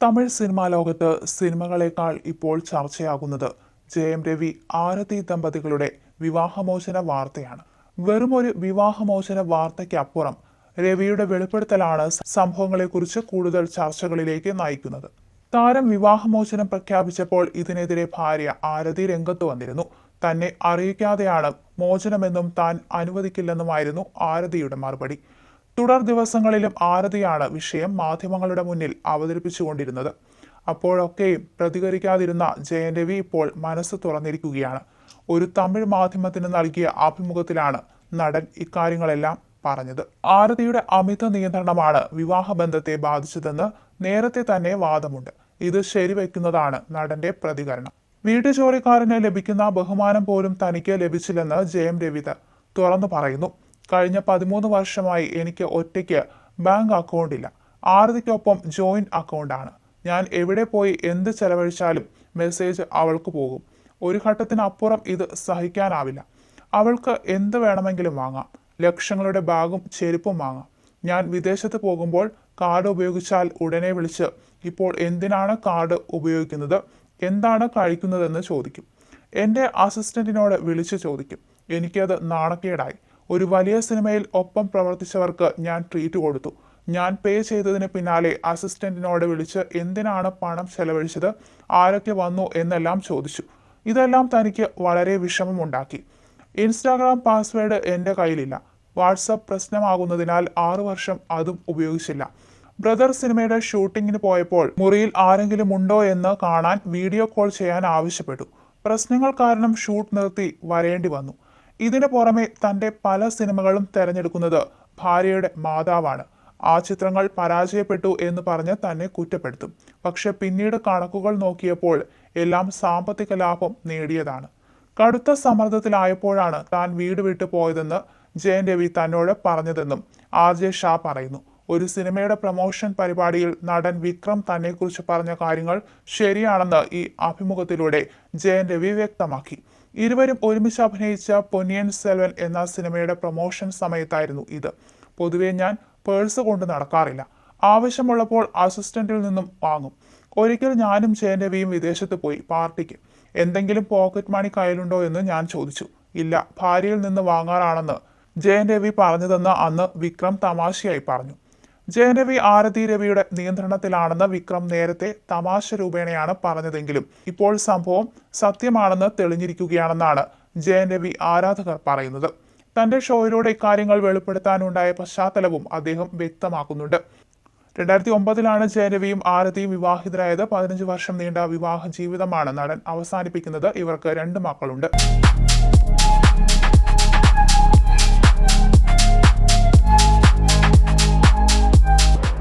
Tamil cinema ലോകത്ത് സിനിമകളേക്കാൾ ഇപ്പോൾ ചർച്ചയാകുന്നത് ജയം രവി ആരതി ദമ്പതികളുടെ വിവാഹമോചന വാർത്തയാണ്. വെറും ഒരു വിവാഹമോചന വാർത്തയ്ക്കപ്പുറം രവിയുടെ വെളിപ്പെടുത്തലാണ് സംഭവങ്ങളെക്കുറിച്ച് കൂടുതൽ ചർച്ചകളിലേക്ക് നയിക്കുന്നത്. താരം വിവാഹമോചനം പ്രഖ്യാപിച്ചപ്പോൾ ഇതിനെതിരെ ഭാര്യ ആരതി രംഗത്ത് വന്നിരുന്നു. തന്നെ അറിയിക്കാതെയാണ് മോചനമെന്നും താൻ അനുവദിക്കില്ലെന്നുമായിരുന്നു ആരതിയുടെ മറുപടി. തുടർ ദിവസങ്ങളിലും ആരതിയാണ് വിഷയം മാധ്യമങ്ങളുടെ മുന്നിൽ അവതരിപ്പിച്ചുകൊണ്ടിരുന്നത്. അപ്പോഴൊക്കെയും പ്രതികരിക്കാതിരുന്ന ജയൻ രവി ഇപ്പോൾ മനസ്സ് തുറന്നിരിക്കുകയാണ്. ഒരു തമിഴ് മാധ്യമത്തിന് നൽകിയ അഭിമുഖത്തിലാണ് നടൻ ഇക്കാര്യങ്ങളെല്ലാം പറഞ്ഞത്. ആരതിയുടെ അമിത നിയന്ത്രണമാണ് വിവാഹബന്ധത്തെ ബാധിച്ചതെന്ന് നേരത്തെ തന്നെ വാദമുണ്ട്. ഇത് ശരിവെക്കുന്നതാണ് നടന്റെ പ്രതികരണം. വീട്ടുജോലിക്കാരന് ലഭിക്കുന്ന ബഹുമാനം പോലും തനിക്ക് ലഭിച്ചില്ലെന്ന് ജയം രവിത തുറന്നു പറയുന്നു. കഴിഞ്ഞ പതിമൂന്ന് വർഷമായി എനിക്ക് ഒറ്റയ്ക്ക് ബാങ്ക് അക്കൗണ്ടില്ല ആരതിക്കൊപ്പം ജോയിന്റ് അക്കൗണ്ടാണ് ഞാൻ എവിടെ പോയി എന്ത് ചെലവഴിച്ചാലും മെസ്സേജ് അവൾക്ക് പോകും. ഒരു ഘട്ടത്തിനപ്പുറം ഇത് സഹിക്കാനാവില്ല. അവൾക്ക് എന്ത് വേണമെങ്കിലും വാങ്ങാം. ലക്ഷങ്ങളുടെ ബാഗും ചെരുപ്പും വാങ്ങാം. ഞാൻ വിദേശത്ത് പോകുമ്പോൾ കാർഡ് ഉപയോഗിച്ചാൽ ഉടനെ വിളിച്ച് ഇപ്പോൾ എന്തിനാണ് കാർഡ് ഉപയോഗിക്കുന്നത്? എന്താണ് കഴിക്കുന്നതെന്ന് ചോദിക്കും. എന്റെ അസിസ്റ്റന്റിനോട് വിളിച്ചു ചോദിക്കും. എനിക്കത് നാണക്കേടായി. ഒരു വലിയ സിനിമയിൽ ഒപ്പം പ്രവർത്തിച്ചവർക്ക് ഞാൻ ട്രീറ്റ് കൊടുത്തു. ഞാൻ പേ ചെയ്തതിന് പിന്നാലെ അസിസ്റ്റന്റിനോട് വിളിച്ച് എന്തിനാണ് പണം ചെലവഴിച്ചത് ആരൊക്കെ വന്നു എന്നെല്ലാം ചോദിച്ചു. ഇതെല്ലാം തനിക്ക് വളരെ വിഷമമുണ്ടാക്കി. ഇൻസ്റ്റാഗ്രാം പാസ്വേഡ് എന്റെ കയ്യിലില്ല. വാട്സപ്പ് പ്രശ്നമാകുന്നതിനാൽ ആറു വർഷം അതും ഉപയോഗിച്ചില്ല. ബ്രദർ സിനിമയുടെ ഷൂട്ടിങ്ങിന് പോയപ്പോൾ മുറിയിൽ ആരെങ്കിലും ഉണ്ടോ എന്ന് കാണാൻ വീഡിയോ കോൾ ചെയ്യാൻ ആവശ്യപ്പെട്ടു. പ്രശ്നങ്ങൾ കാരണം ഷൂട്ട് നിർത്തി വരേണ്ടി വന്നു. ഇതിനു പുറമെ തന്റെ പല സിനിമകളും തിരഞ്ഞെടുക്കുന്നത് ഭാര്യയുടെ മാതാവാണ്. ആ ചിത്രങ്ങൾ പരാജയപ്പെട്ടു എന്ന് പറഞ്ഞ് തന്നെ കുറ്റപ്പെടുത്തും. പക്ഷെ പിന്നീട് കണക്കുകൾ നോക്കിയപ്പോൾ എല്ലാം സാമ്പത്തിക ലാഭം നേടിയതാണ്. കടുത്ത സമ്മർദ്ദത്തിലായപ്പോഴാണ് താൻ വീട് വിട്ടു പോയതെന്ന് ജയൻ രവി തന്നോട് പറഞ്ഞതെന്നും ആർ ജെ ഷാ പറയുന്നു. ഒരു സിനിമയുടെ പ്രൊമോഷൻ പരിപാടിയിൽ നടൻ വിക്രം തന്നെക്കുറിച്ച് പറഞ്ഞ കാര്യങ്ങൾ ശരിയാണെന്ന് ഈ അഭിമുഖത്തിലൂടെ ജയൻ രവി വ്യക്തമാക്കി. ഇരുവരും ഒരുമിച്ച് അഭിനയിച്ച പൊന്നിയൻ സെൽവൻ എന്ന സിനിമയുടെ പ്രൊമോഷൻ സമയത്തായിരുന്നു ഇത്. പൊതുവേ ഞാൻ പേഴ്സ് കൊണ്ട് നടക്കാറില്ല. ആവശ്യമുള്ളപ്പോൾ അസിസ്റ്റന്റിൽ നിന്നും വാങ്ങും. ഒരിക്കൽ ഞാനും ജയൻ രവിയും വിദേശത്ത് പോയി പാർട്ടിക്ക്. എന്തെങ്കിലും പോക്കറ്റ് മണി കയ്യിലുണ്ടോ എന്ന് ഞാൻ ചോദിച്ചു. ഇല്ല ഭാര്യയിൽ നിന്ന് വാങ്ങാറാണെന്ന് ജയൻ രവി പറഞ്ഞതെന്ന് അന്ന് വിക്രം തമാശയായി പറഞ്ഞു. ജയൻ രവി ആരതി രവിയുടെ നിയന്ത്രണത്തിലാണെന്ന് വിക്രം നേരത്തെ തമാശ രൂപേണയാണ് പറഞ്ഞതെങ്കിലും ഇപ്പോൾ സംഭവം സത്യമാണെന്ന് തെളിഞ്ഞിരിക്കുകയാണെന്നാണ് ജയൻ രവി ആരാധകർ പറയുന്നത്. തന്റെ ഷോയിലൂടെ ഇക്കാര്യങ്ങൾ വെളിപ്പെടുത്താനുണ്ടായ പശ്ചാത്തലവും അദ്ദേഹം വ്യക്തമാക്കുന്നുണ്ട്. രണ്ടായിരത്തി ഒമ്പതിലാണ് ജയരവിയും ആരതിയും വിവാഹിതരായത്. പതിനഞ്ച് വർഷം നീണ്ട വിവാഹ ജീവിതമാണ് നടൻ അവസാനിപ്പിക്കുന്നത്. ഇവർക്ക് രണ്ട് മക്കളുണ്ട്.